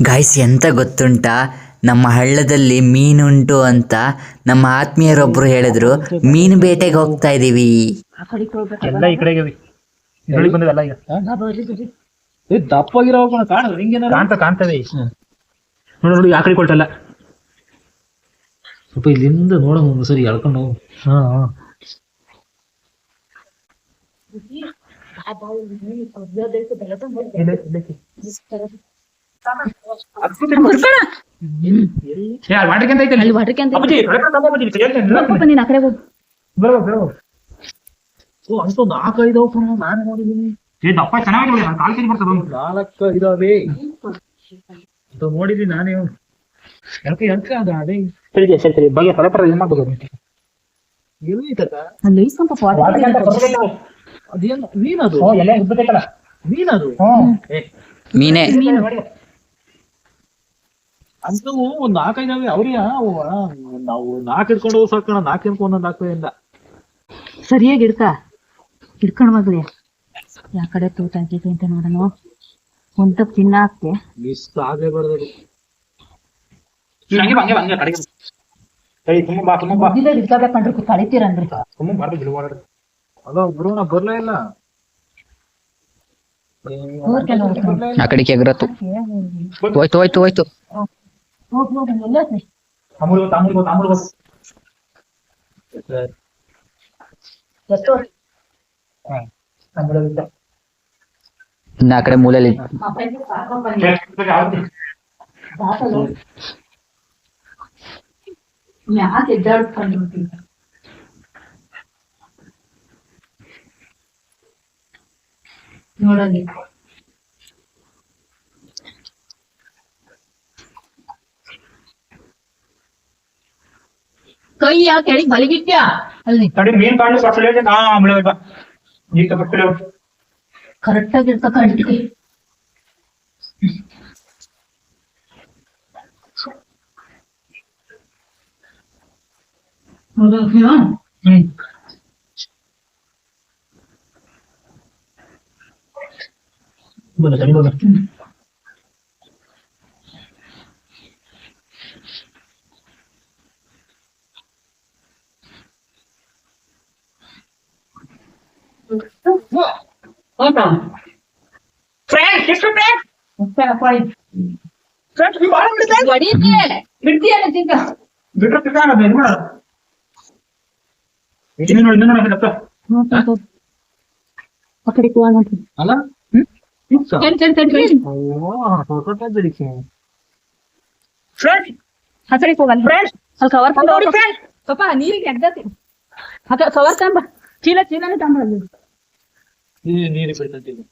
Guys ಎಂತ ಗೊತ್ತುಂಟಾ? ನಮ್ಮ ಹಳ್ಳದಲ್ಲಿ ಮೀನುಂಟು ಅಂತ ನಮ್ಮ ಆತ್ಮೀಯರೊಬ್ರು ಹೇಳಿದ್ರು. ಮೀನು ಬೇಟೆಗೆ ಹೋಗ್ತಾ ಇದೀವಿ. ಎಲ್ಲ ಈ ಕಡೆಗೆ ಇದ್ರೊಳಗೆ ಬಂದವೆಲ್ಲ ಈಗ. ದಪ್ಪಾಗಿರೋ ಕಾಣ ಹಿಂಗೇನಾರ ಕಾಣ್ತಾ ಕಾಣ್ತವೆ. ನೋಡಿ ನೋಡಿ ಆ ಕಡೆ ಕೊಟ್ಟಲ್ಲ ಸ್ವಲ್ಪ ಇಲ್ಲಿಂದ ಸರಿ ಎಳ್ಕೊಂಡು ಹೋಗು. ಹಾ ಹಾ. ಏ, ಆ ನಾಲ್ಕೈದು ನಾನು ನೋಡಿದೀನಿ ದಪ್ಪ ಚೆನ್ನಾಗಿದೆ ನೋಡಿ, ನಾಲ್ಕು ಕೆಜಿ ಬರ್ತದೆ ಒಂದು. ನಾಲ್ಕು ಇದಾವೆ ಇದು ನೋಡಿದ್ವಿ ನಾನೇ. ಎಲ್ಕ ಎಲ್ಕ ಅದ ಅದೇ ಸರಿ ಸರಿ ಸರಿ ಬಗ್ಗೆ ಪರ ಪರ ಎಲ್ಲಿ ಅಲ್ಲಿ. ಅದೇನು ಮೀನದು? ಎಲ್ಲ ಮೀನದು? ಮೀನೇ. ಮೀನೇ. ಅಂತವು ಒಂದ್ ನಾಲ್ಕೈದಾವೆ ಅವ್ರಿಯ ನಾವು ನಾಲ್ಕು ಹಿಡ್ಕೊಂಡು ಹೋಗಿ ಸಾಕಣ ನಾಲ್ಕು ಹಿಡ್ಕೊಂಡು ಒಂದೊಂದು ಇಂದ ಸರಿಯಾಗಿ ಹಿಡ್ಕ. ಹಿಡ್ಕೊಂಡ್ ಮಗಳೇ ಯಾ ಕಡೆ ತೂತ ಅಂತ ನೋಡೋಣ. ಒಂದ್ ತಪ್ಪು ತಿನ್ನ ಹಾಕ್ತೆ. ಮಿಸ್ ಆಗೇ ಬರ್ದು ಹಂಗೆ ಹಂಗೆ ಬಾ, ಹಂಗೆ ಕಡೆಗೆ ಬಾ. ಸರಿ ತುಂಬ ಬಾ ತುಂಬ ಬಾ. ಮಧ್ಯದಲ್ಲಿ ಹಿಡ್ಕೋಬೇಕಂದ್ರೆ ಕಳಿತೀರಂದ್ರಿ ತುಂಬ ಬರ್ಬೇಕು ಇಲ್ಲಿ. ಅದ ಬರ್ಲೇ. ಆ ಕಡೆಗೆ ಎಗರತ್ತು. ಹೋಯ್ತು ಹೋಯ್ತು ಹೋಯ್ತು. ಅಮೂಲ್ ಗೊತ್ತು, ಅಮೂಲ್ ಗೊತ್ತು. ಎಷ್ಟು? ಹಾ, ಅಮೂಲ್ ಆ ಕಡೆ ಮೂಲೆಯಲ್ಲಿ. ಮ್ಯಾಕ್ ಎದ್ದಾಡ್ಕೊಂಡು ಹೋಗ್ತೀನಿ. ನೋಡಲ್ಲಿ ಕೈ ಯಾಕೆ ಕೆಳಗೆ ಬಲಿಗಿಟ್ಯಾ ಅಲ್ಲಿ ತಡಿ, ಮೀನ್ ಕಾಣ್ಲಿಕ್ಕೆ ಅಷ್ಟು late ಆಯ್ತು. ಹಾ, ಅಮೂಲ್ ಬಾ. ಈಗ ತಗೊಳ್ಳಿ ಹೋಗು. ಕರೆಕ್ಟ್ ಆಗಿ ಇರ್ತ ಕಡ್ತಿ ಹ್ಮ್. ಬಂದ, ಸರಿ ಬಂದ. Friends, ಎಷ್ಟು friends? Friends, ನೀವು ಬಾಳ ಬಿಡಿ friends. ಬಿಡ್ತೀಯಲ್ಲ ಚಿಕ್ಕ ಬಿಟ್ರೆ ತಿರ್ಗಾ ಅನ್ನೋದು, ಇದು ಮಾಡೋದು. ಇನ್ನೂ ನೋಡಿ, ಇನ್ನೂ ನೋಡಿ, ಅಪ್ಪ. ಆ ಕಡೆ ಕೂವ ನೋಡ್ರಿ ಅಲ್ಲ ಮಿಕ್ಸ? ಕೇಳಿ ಕೇಳಿ ಕೇಳಿ ಕೇಳಿ ಅಯ್ಯೋ, ಹೊಸಟ ಬೆಳಿಗ್ಗೆ. Friends, ಆ ಕಡೆ ಹೋಗಲ್ಲ friends, ಅಲ್ಲಿ ಕವರ್ ನೋಡಿ friends. ಪಾಪ ನೀರಿಗೆ ಎಗ್ದತಿ ಅದ ಕವರ್ ತಂಬ ಚೀಲ ಚೀಲನೇ ತಂಬ ಅಲ್ಲಿ ನೀರು ನೀರು ಬಿಡ್ತಂತೆ ಇದು.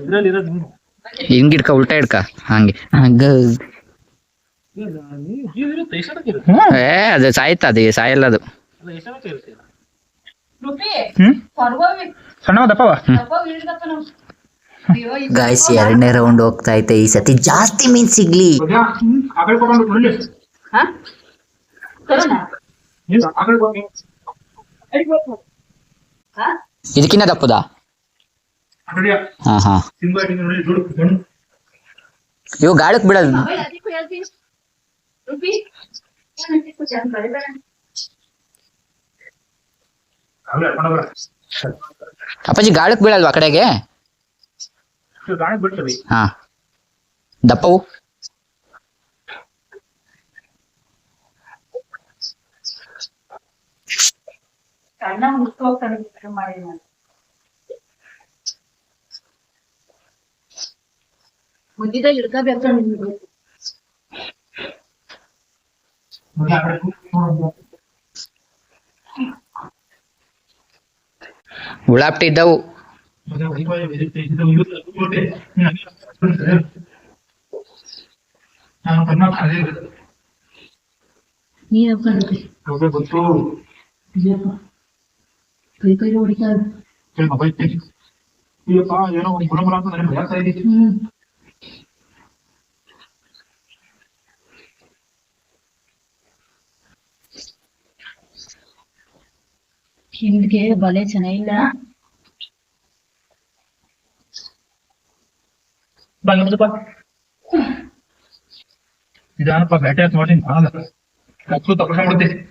ಇದ್ರಲ್ಲಿ ಇರೋದು ನೀರು. ಹಿಂಗ್ ಹಿಡ್ಕ ಉಲ್ಟಾ ಹಿಡ್ಕ ಹಂಗೆ. ಹಂಗ. ಏ ಅದು ಸಾಯ್ತ ಅದು ಸಾಯಲ್ಲ ಅದು. ಸಣ್ಣವ ದಪ್ಪವ ಗಾಯ್ಸ್ ಎರಡನೇ ರೌಂಡ್ ಹೋಗ್ತಾ ಐತೆ. ಈ ಸತಿ ಜಾಸ್ತಿ ಮೀನ್ ಸಿಗ್ಲಿ. ಇದಕ್ಕಿನ್ನ ಕಡೆಯ ಹಾ ಹಾ. ಇವು ಗಾಳಕ್ ಹೋಗೋಣ. ಅಪ್ಪಾಜಿ ಗಾಳಕ್ ಬೀಳಲ್ವಾ ಆ ಕಡೆಗೆ ಹಾ. ದಪ್ಪವು? ಸಣ್ಣ ಮುಗಿಸ್ಕೋಗ್ತಾನೆ ಮಾಡಿ ನಾನು ಮುದ್ದಿದಾಗ ಹಿಡ್ಕೋಬೇಕು ನಿಮ್ಗೆ ಉಳಾಪ್ಟಿದ್ದವು ಆ ಕಡೆ ನೋಡು. ಉಳಾಪ್ಟಿ ಇದ್ದವು ಮತ್ತೆ ಹೊಯ್ಕೋ, ಇದು- ಇದು- ಇದು- ಇದು- ಇದು- ನಾನು ಕರ್ನಾಟಕ ಅದೇ ಇರೋದು. ನೀನ್ ಹಾಕೊಂಡಿದ್ದೆ ಅವ್ರಿಗೆ ಗೊತ್ತು ಕೈ ಕೈ ಹೊಡಿತಾರೆ ಕೇಳಿ ಮೊಬೈಲ್ ತೆಗಿ. ಅಯ್ಯಪ್ಪ ಏನೋ ಒಂದು ಗುಣ ಗುಣ ಅಂತ ನನಗೆ ಭಯ ಆಗ್ತಾ ಇದೆ. ಹ್ಮ್ ಹಿಂದ್ಗೆ ಬಲೆ ಚೆನ್ನಾಗಿಲ್ಲ ಬಂಗ ಮುಂದಪ್ಪ ಇದಾನಪ್ಪ ಬೇಟೆ ಅಂತ ಮಾಡ್ತೀನಿ ಆಗ ಕಚ್ಚು ತಗೊಂಡ್ ಮಾಡ್ತೀನಿ ಯಾಕಂದ್ರೆ ಇದು ಬೆಳಿಗ್ಗೆ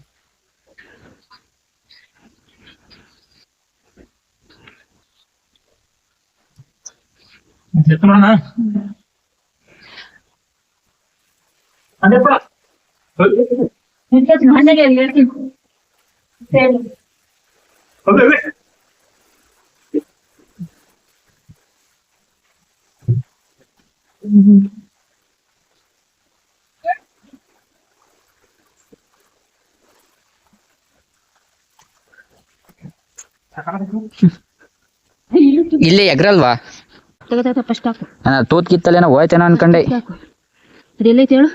ಹೋದ ಸಂಜೆ ಎತ್ತ ಮಾಡೋಣ ಅದಪ್ಪ ಮನೆಗೆ ಹೇಳ್ತೀನಿ ಅದೇ ಅದೇ ಇಲ್ಲಿ ಎಗ್ರಲ್ವಾ ತಗೋ ಫಸ್ಟ್ ಹಾಕು. ನಾನು ತೂತ್ ಕಿತ್ತಲೇನೋ ಹೋಯ್ತೇನೋ ಅನ್ಕಂಡೆ. ಹಾಕು. ಅದೆಲ್ಲೈತೆ ಹೇಳು?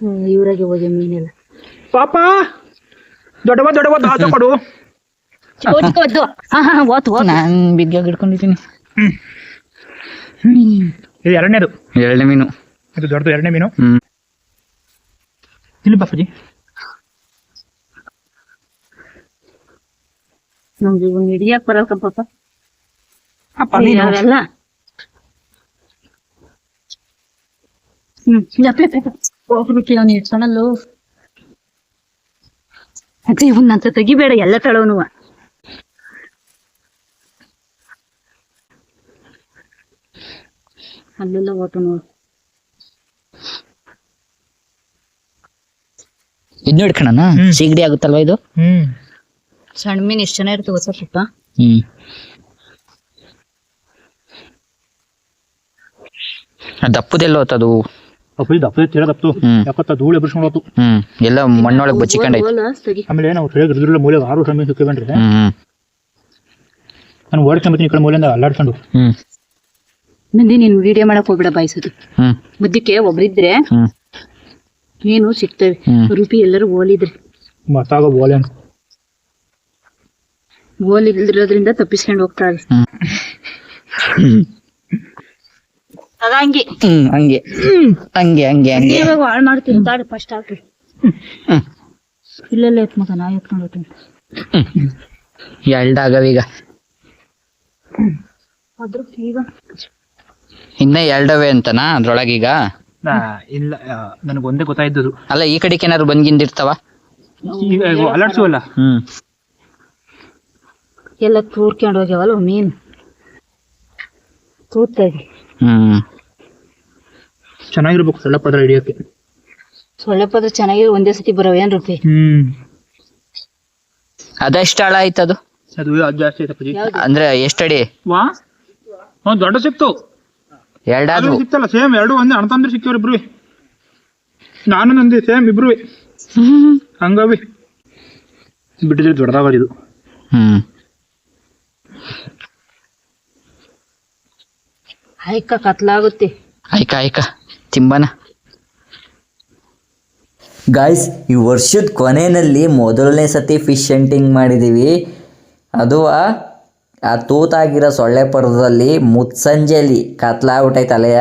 ಹ್ಮ್, ಇವ್ರಾಗೆ ಹೋಗಿ ಮೀನೆಲ್ಲ. ಪಾಪ! ದೊಡ್ಡವ ದೊಡ್ಡವ ದಾಸ ಕೊಡು. ಚಿಕ್ಕ ಚಿಕ್ಕ ಒದ್ದು. ಹಾ ಹಾ ಓತು ಓತು ನಾನ್ ಹಿಡ್ಕೊಂಡಿದ್ದೀನಿ. ಇದು ಎರಡನೇದು. ಎರಡನೇ ಮೀನು. ಇದು ದೊಡ್ಡದು ಎರಡನೇ ಮೀನು. ಹ್ಮ್. ಇಲ್ಲಿ ಬಾಪುಜಿ. ನಮ್ಗೆ ಇವ್ನ ಹಿಡಿಯಕ್ ಬರಲ್ಲ ಪಾಪ. ಅಪ್ಪ ನೀನು. ಅವೆಲ್ಲ ಹ್ಮ್ ಯಪ್ಪೆ ಹೋಗ್ಬಿಟ್ಟು ಅವ್ನು ಇಟ್ಕೊಳಲ್ಲು ಅದೇ ಇವನ್ನಂತ ತೆಗಿಬೇಡ ಎಲ್ಲ ತಳವನುವ ಅಲ್ಲೆಲ್ಲ ಓಟು ನೋಡು. ಇನ್ನು ಹಿಡ್ಕಣನ ಹ್ಮ್. ಸೀಗಡಿ ಆಗುತ್ತಲ್ವಾ ಇದು? ಹ್ಮ್. ಮೀನ್ ಇಷ್ಟ ಎಷ್ಟು ಚೆನ್ನಾಗಿರುತ್ತೆ ಹೊಸ ಪುಟ್ಟ? ಹ್ಮ್. ದಪ್ಪದೆಲ್ಲ ಹೋತದು ಅಪ್ಪ ಇದು ದಪ್ಪ ತೀರ ದಪ್ಪು. ಯಾಕತ್ತ ಧೂಳು ಎಬ್ಬಿಸ್ಕೊಂಡು ಹೋತು. ಹ್ಮ್. ಎಲ್ಲ ಮಣ್ಣೊಳಗೆ ಬಚ್ಚಿಕೊಂಡೈತೆ ಆಮೇಲೆ ನಾವು ಕೆಳಗೆ ಇದ್ರಲ್ಲ ಮೂಲೆ ಆರು ಸಮಯ ಹ್ಮ್ ನಾನು ಓಡ್ಕೊಂಬತ್ತೀನಿ ಈ ಕಡೆ ಮೂಲೆಯಿಂದ ಅಲ್ಲಾಡ್ಕೊಂಡು ಹ್ಮ್. ಮಂದಿ ನೀನು ವಿಡಿಯೋ ಮಾಡಕ್ ಹೋಗ್ಬೇಡ ಬಾಯಿಸೋದು ಹ್ಮ್. ಮುದ್ದಕ್ಕೆ ಒಬ್ರಿದ್ರೆ ಏನು ಸಿಗ್ತವೆ. ರೂಪಿ ಎಲ್ಲರೂ ಓಲಿದ್ರೆ. ಮತ್ತಾಗ ಓಲೆ ಅಂತ ಓಲಿಲ್ದಿರೋದ್ರಿಂದ ತಪ್ಪಿಸ್ಕೊಂಡು ಹೋಗ್ತಾರೆ ಹ್ಮ್. ಅದ ಹಂಗೆ. ಹ್ಮ್ ಹಂಗೆ. ಹಂಗೆ ಹಂಗೆ ಹಂಗೆ. ಇವಾಗ ಹಾಳು ಮಾಡ್ತೀನಿ ತಾಡಿ ಫಸ್ಟ್ ಹಾಕಿ ಹ್ಮ್. ಇಲ್ಲೆಲ್ಲ ಎತ್ ಮಗ ನಾ ಎತ್ಕೊಂಡು ಹೋಗ್ತೀನಿ ಎರಡಾಗವೀಗ ಅದ್ರ ಈಗ. ಇನ್ನ ಎಲ್ಡವೆ ಅಂತನಾ ಅದ್ರೊಳಗೀಗ ಇಲ್ಲ ನನಗೆ ಒಂದೇ ಗೊತ್ತಾಯ್ತದು. ಅಲ್ಲ ಈ ಕಡೆಗೆ ಏನಾದ್ರು ಬಂದ್ಗಿಂದಿರ್ತಾವ? ಈಗ ಹ್ಮ್. ಎಲ್ಲ ತೂರ್ಕೊಂಡು ಹೋಗ್ಯಾವಲ್ಲ ಮೀನ್? ತೂತಾಗಿ ಹ್ಮ್. ಚೆನ್ನಾಗಿರ್ಬೇಕು ಸೊಳ್ಳೆ ಪದ್ರ ಹಿಡಿಯೋಕೆ. ಸೊಳ್ಳೆ ಪದ್ರ ಚೆನ್ನಾಗಿ ಒಂದೇ ಸತಿ ಬರವೇನ್ ರೂಪಿ? ಹ್ಮ್. ಅದೆಷ್ಟು ಆಳ ಆಯ್ತದು ಅದು? ಅದು ಜಾಸ್ತಿ ಯಾವ್ದು? ಅಂದ್ರೆ ಎಷ್ಟಡಿ? ವಾ? ಒಂದ್ ದೊಡ್ಡ ಸಿಕ್ತು. ಎರಡಾದ್ರು. ಅದು ಸಿಕ್ತಲ್ಲ ಸೇಮ್ ಎರಡು ಒಂದೇ ಅಣ್ತಂದ್ರೆ ಸಿಕ್ತವ್ರ ಇಬ್ರು ನಾನು ನಂದಿ ಸೇಮ್ ಇಬ್ರು ಹಂಗವಿ. ಬಿಟ್ಟಿದ್ರೆ ದೊಡ್ಡದಾಗ ಇದು. ಹ್ಮ್. ಆಯ್ಕ ಕತ್ಲಾಗುತ್ತೆ. ಆಯ್ಕ ಆಯ್ಕ ತಿಂಬನ. ಗಾಯ್ಸ್ ಈ ವರ್ಷದ ಕೊನೆಯಲ್ಲಿ ಮೊದಲನೇ ಸತಿ ಫಿಶ್ ಹಂಟಿಂಗ್ ಮಾಡಿದ್ದೀವಿ ಅದು ಆ- ತೂತಾಗಿರೋ ಸೊಳ್ಳೆ ಪರ್ವದಲ್ಲಿ ಮುತ್ಸಂಜೆಲಿ ಕತ್ಲಾಗ್ಬಿಟ್ಟೈತೆ ಅಲೆಯ.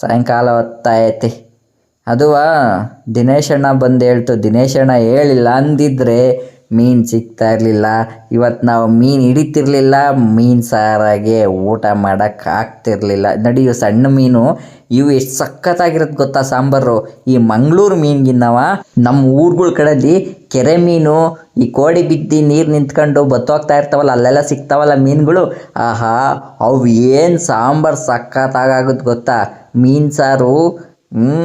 ಸಾಯಂಕಾಲ ಹೊತ್ತಾಯೈತಿ. ಅದು ದಿನೇಶಣ್ಣ ದಿನೇಶ್ ಅಣ್ಣ ಬಂದು ಹೇಳ್ತು ದಿನೇಶಣ್ಣ ಅಣ್ಣ ಹೇಳಿಲ್ಲ ಅಂದಿದ್ರೆ ಮೀನು ಸಿಗ್ತಾ ಇರಲಿಲ್ಲ. ಇವತ್ತು ನಾವು ಮೀನು ಹಿಡಿತಿರ್ಲಿಲ್ಲ. ಮೀನು ಸಾರಾಗೆ ಊಟ ಮಾಡೋಕ್ಕೆ ಆಗ್ತಿರ್ಲಿಲ್ಲ. ನಡಿ ಸಣ್ಣ ಮೀನು ಇವು ಎಷ್ಟು ಸಖತ್ತಾಗಿರುತ್ತೆ ಗೊತ್ತಾ ಸಾಂಬಾರು? ಈ ಮಂಗಳೂರು ಮೀನ್ಗಿನ್ನವ ನಮ್ಮ ಊರುಗಳ ಕಡೆಯಲ್ಲಿ ಕೆರೆ ಮೀನು, ಈ ಕೋಡಿ ಬಿದ್ದು ನೀರು ನಿಂತ್ಕೊಂಡು ಬತ್ತೋಗ್ತಾ ಇರ್ತಾವಲ್ಲ, ಅಲ್ಲೆಲ್ಲ ಸಿಗ್ತಾವಲ್ಲ ಮೀನುಗಳು? ಆಹಾ, ಅವು ಏನು ಸಾಂಬಾರು ಸಖತ್ತಾಗುತ್ತೆ ಗೊತ್ತಾ? ಮೀನು ಸಾರು ಹ್ಞೂ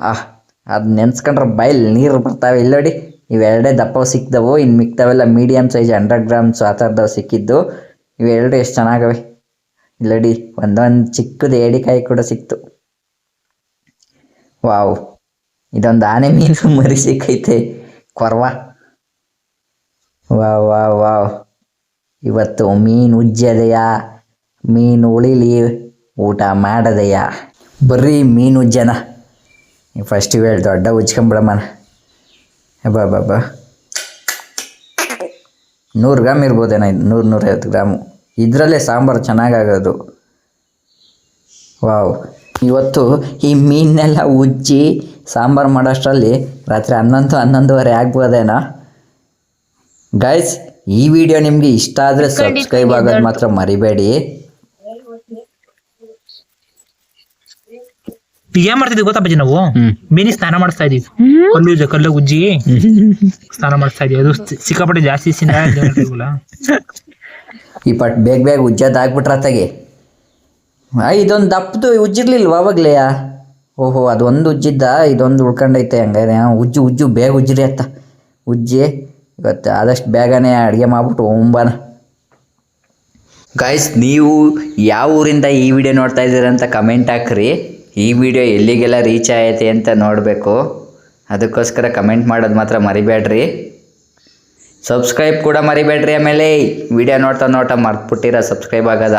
ಆಹ್, ಅದು ನೆನ್ಸ್ಕೊಂಡ್ರೆ ಬೈಲ್ ನೀರು ಬರ್ತಾವೆ. ಇಲ್ಲೋಡಿ ಇವೆರಡೇ ದಪ್ಪವು ಸಿಕ್ತವು ಇನ್ನು ಮಿಕ್ತವೆಲ್ಲ ಮೀಡಿಯಮ್ ಸೈಜ್ ಹಂಡ್ರೆಡ್ ಗ್ರಾಮ್ಸ್ ಆ ಥರದವು ಸಿಕ್ಕಿದ್ದು. ಇವೆರಡು ಎಷ್ಟು ಚೆನ್ನಾಗವೆ? ಇಲ್ಲಡಿ, ಒಂದೊಂದು ಚಿಕ್ಕದು ಏಡಿಕಾಯಿ ಕೂಡ ಸಿಕ್ತು. ವಾವ್. ಇದೊಂದು ಆನೆ ಮೀನು ಮರಿ ಸಿಕ್ಕೈತೆ. ಕೊರ್ವ. Wow wow wow. ಇವತ್ತು ಮೀನು ಉಜ್ಜದೆಯ? ಮೀನು ಉಳಿಲಿ? ಊಟ ಮಾಡದೆಯ? ಬರ್ರೀ ಮೀನು ಉಜ್ಜನ. ಫಸ್ಟ್ ಹೇಳಿ ದೊಡ್ಡ ಉಜ್ಕೊಂಬಿಡಮ್ಮನ ಬಾ ಬಾ ಬಾ. ನೂರು ಗ್ರಾಮ್ ಇರ್ಬೋದೇನೋ ಇದು ನೂರು ನೂರೈವತ್ತು ಗ್ರಾಮು. ಇದರಲ್ಲೇ ಸಾಂಬಾರು ಚೆನ್ನಾಗಾಗೋದು. ವಾವ್. ಇವತ್ತು ಈ ಮೀನೆಲ್ಲ ಉಜ್ಜಿ ಸಾಂಬಾರು ಮಾಡೋಷ್ಟರಲ್ಲಿ ರಾತ್ರಿ ಹನ್ನೊಂದು ಹನ್ನೊಂದುವರೆ ಆಗ್ಬೋದೇನಾ. ಗೈಸ್ ಈ ವಿಡಿಯೋ ನಿಮಗೆ ಇಷ್ಟ ಆದರೆ ಸಬ್ಸ್ಕ್ರೈಬ್ ಆಗೋದು ಮಾತ್ರ ಮರಿಬೇಡಿ. ಏನ್ ಮಾಡ್ತಿದ್ವಿ ಗೊತ್ತಾ ಬಜ್ಜಿ ನಾವು? ಮೀನಿ ಸ್ನಾನ ಮಾಡಿಸ್ತಾ ಇದೀವಿ. ಕಲ್ಲು ಇದೆ ಕಲ್ಲು ಉಜ್ಜಿ ಸ್ನಾನ ಮಾಡಿಸ್ತಾ ಇದೀವಿ. ಅದು ಸಿ- ಸಿಕ್ಕಾಪಟ್ಟೆ ಜಾಸ್ತಿ ಈ ಪಟ್ ಬೇಗ ಬೇಗ ಉಜ್ಜೋದು ಆಗ್ಬಿಟ್ರತ್ತಾಗೆ ತಗೆ ಇದೊಂದು ದಪ್ಪದು ಉಜ್ಜಿರ್ಲಿಲ್ವ ಅವಾಗ್ಲೇ? ಓಹೋ ಅದೊಂದು ಉಜ್ಜಿದ್ದ ಇದೊಂದು ಉಳ್ಕೊಂಡೈತೆ ಹಂಗಾರೆ. ಉಜ್ಜು ಉಜ್ಜು ಬೇಗ ಉಜ್ಜಿರಿ ಅತ್ತ. ಉಜ್ಜಿ ಇವತ್ತು ಆದಷ್ಟು ಬೇಗನೆ ಅಡುಗೆ ಮಾಡ್ಬಿಟ್ಟು ಒಂಬನ ಗಾಯ್ಸ್ ನೀವು ಯಾವ ಊರಿಂದ ಈ ವಿಡಿಯೋ ನೋಡ್ತಾ ಇದ್ದೀರ ಅಂತ ಕಮೆಂಟ್ ಹಾಕ್ರಿ. ಈ ವಿಡಿಯೋ ಎಲ್ಲಿಗೆಲ್ಲ ರೀಚ್ ಆಯಿತೆ ಅಂತ ನೋಡಬೇಕು. ಅದಕ್ಕೋಸ್ಕರ ಕಮೆಂಟ್ ಮಾಡೋದು ಮಾತ್ರ ಮರಿಬೇಡ್ರಿ. ಸಬ್ಸ್ಕ್ರೈಬ್ ಕೂಡ ಮರಿಬೇಡ್ರಿ ಆಮೇಲೆ ವಿಡಿಯೋ ನೋಡ್ತಾ ನೋಡ್ತಾ ಮರ್ತ್ಬಿಟ್ಟಿರ ಸಬ್ಸ್ಕ್ರೈಬ್ ಆಗೋದ.